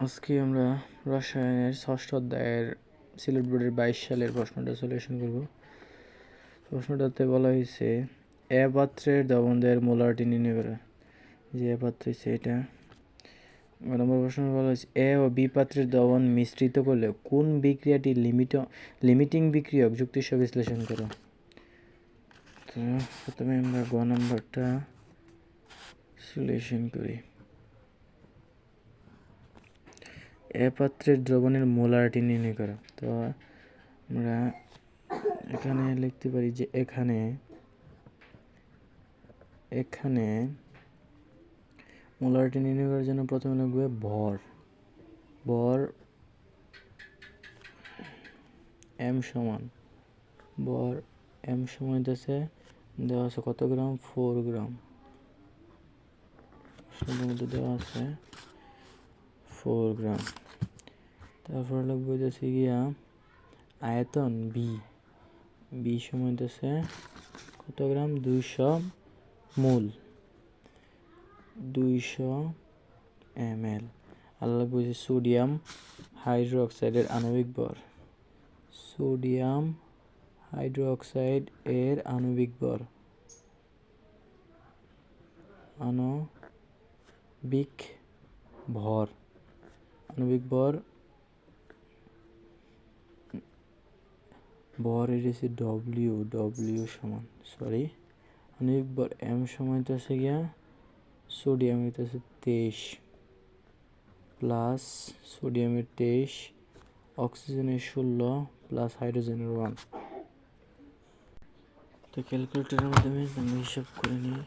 আজকে আমরা রসায়নের ষষ্ঠ অধ্যায়ের সিলেট বোর্ডের বাইশ সালের প্রশ্নটা সলিউশন করব। প্রশ্নটাতে বলা হয়েছে, এ পাত্রের দ্রবণদের মোলারটি নির্ণয় করা। যে এ পাত্র হচ্ছে এটা। নম্বর প্রশ্ন বলা হয়েছে, এ ও বি পাত্রের দ্রবণ মিশ্রিত করলে কোন বিক্রিয়াটি লিমিট, লিমিটিং বিক্রিয়ক যুক্তির সহ বিশ্লেষণ করো? তো প্রথমে আমরা গ নম্বরটা সলিউশন করি। এ পাত্রের দ্রবণের মোলারিটি নির্ণয় করা। তো আমরা এখানে লিখতে পারি যে এখানে এখানে মোলারিটি নির্ণয় করার জন্য প্রথমে লিখবে ভর। ভর এম সমান, ভর এম সমান আছে, দেওয়া আছে কত গ্রাম? ফোর গ্রাম। সম্ভবত দেওয়া আছে ফোর গ্রাম তারপর লিখব হচ্ছে গিয়া আয়তন বি বি সমান হচ্ছে কত গ্রাম? দুইশো মূল। দুইশো এম এল লাগবে হচ্ছে সোডিয়াম হাইড্রোক্সাইডের আণবিক ভর সোডিয়াম হাইড্রোক্সাইড এর আণবিক ভর আণবিক ভর আণবিক ভর ভর হচ্ছে ডব্লিউ ডব্লিউ সমান সরি আণবিক ভর এম সমান তো আছে গিয়া সোডিয়াম এটা আছে তেইশ প্লাস সোডিয়ামের তেইশ অক্সিজেনের ষোলো প্লাস হাইড্রোজেনের ওয়ান তো ক্যালকুলেটরের মাধ্যমে আমি হিসাব করে নিই।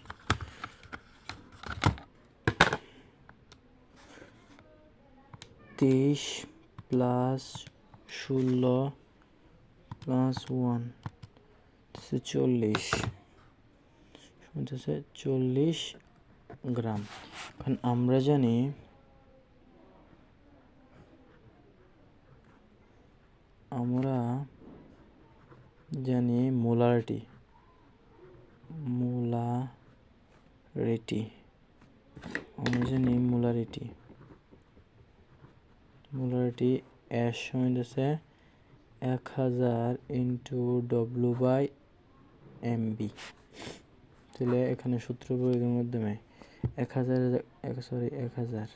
তেইশ প্লাস ষোলো প্লাস ওয়ান চল্লিশ হচ্ছে চল্লিশ গ্রাম। এখন আমরা জানি আমরা জানি মোলারিটি মোলারিটি। আমরা জানি মোলারিটি। মোলারিটি এর সময় আছে এক হাজার ইন্টু ডব্লু বাই এমবি তাহলে এখানে সূত্র প্রয়োগের মাধ্যমে এক হাজার, এক সরি এক হাজার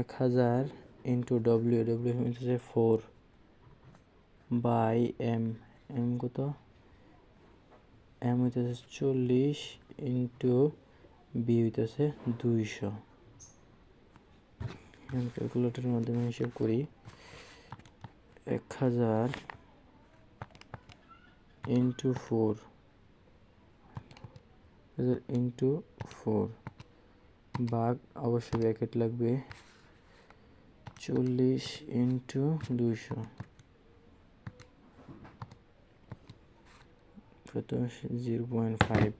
এক হাজার ইন্টু ডব্লিউ ডব্লিউ হচ্ছে ফোর বাই এম এম কত? এম হইতেছে চল্লিশ ইন্টু বি হইতেছে দুইশো। ক্যালকুলেটরের মাধ্যমে হিসাব করি, এক হাজার ইন্টু ফোর হাজার ইন্টু ফোর বাঘ অবশ্যই ব্যাকেট লাগবে চল্লিশ ইন্টু দুইশো। প্রথমে zero point five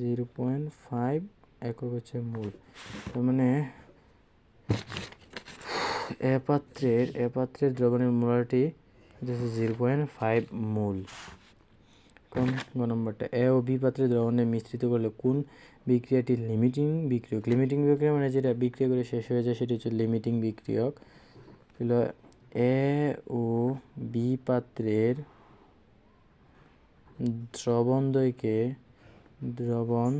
zero point five একক হচ্ছে মূল। তার মানে এ পাত্রের এ পাত্রের দ্রবণের মোলারিটি হচ্ছে জিরো পয়েন্ট ফাইভ মূল। কোন নম্বরটা? এ ও বি পাত্রের দ্রবণে মিশ্রিত করলে কোন বিক্রিয়াটি লিমিটিং বিক্রিয়ক? লিমিটিং বিক্রিয়া মানে যেটা বিক্রিয়া করে শেষ হয়ে যায় সেটি হচ্ছে লিমিটিং বিক্রিয়ক। হলো এ ও বি পাত্রের দ্রবণ দ্রবণ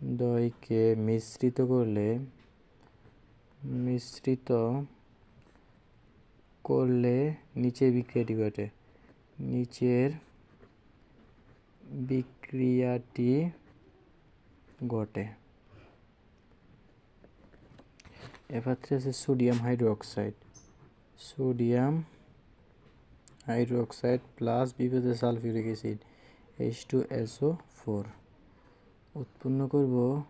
দইকে মিশ্রিত করলে মিশ্রিত করলে নিচের বিক্রিয়াটি ঘটে। নিচের বিক্রিয়াটি ঘটে। এপাত্রে আছে sodium hydroxide. Sodium hydroxide plus বিপদে sulphuric acid H two SO four উৎপন্ন করব